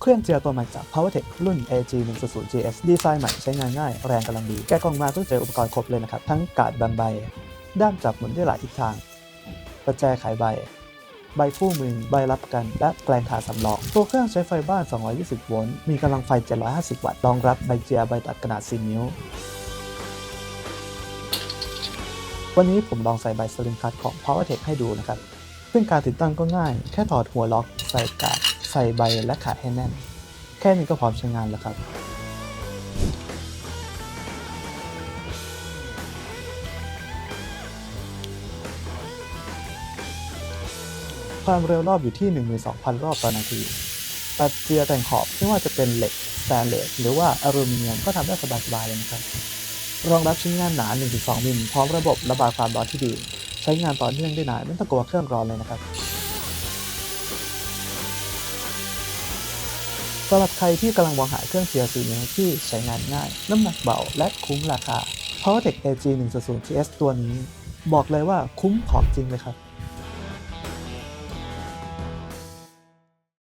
เครื่องเจียรตัวใหม่จาก PowerTech รุ่น AG 1 0 0 GS ดีไซน์ใหม่ใช้งานง่ายแรงกำลังดี แกะกล่องมาต้องเจออุปกรณ์ครบเลยนะครับ ทั้งกาดบานใบ ด้ามจับหมุนได้หลายทิศทาง ประแจไขใบ ใบคู่มือ ใบรับประกัน และแปลงขาสำรอง ตัวเครื่องใช้ไฟบ้าน 220 โวลต์ มีกำลังไฟ 750 วัตต์ รองรับใบเจียรใบตัดขนาด 4 นิ้ว วันนี้ผมลองใส่ใบสลิงคัตของ PowerTech ให้ดูนะครับ ซึ่งการติดตั้งก็ง่าย แค่ถอดหัวล็อก ใส่กาด ใส่ใบและขาดให้แน่น แค่นี้ก็พร้อมใช้งานแล้วครับ ความเร็วรอบอยู่ที่ 12,000 รอบต่อนาทีตัดเจียแต่งขอบไม่ว่าจะเป็นเหล็กสแตนเลสหรือว่าอลูมิเนียมก็ทำได้สบายๆเลยนะครับ รองรับชิ้นงานหนา 1-2 มิลพร้อมระบบระบายความร้อนที่ดี ใช้งานต่อเนื่องได้นานไม่ต้องกลัวเครื่องร้อนเลยนะครับ สำหรับใครที่กำลังมองหาเครื่องเจียร์สีนิ้วที่ใช้งานง่าย น้ำหนักเบาและคุ้มราคา PowerTech AG 1 0 0 TS ตัวนี้ บอกเลยว่าคุ้มของจริงเลยครับ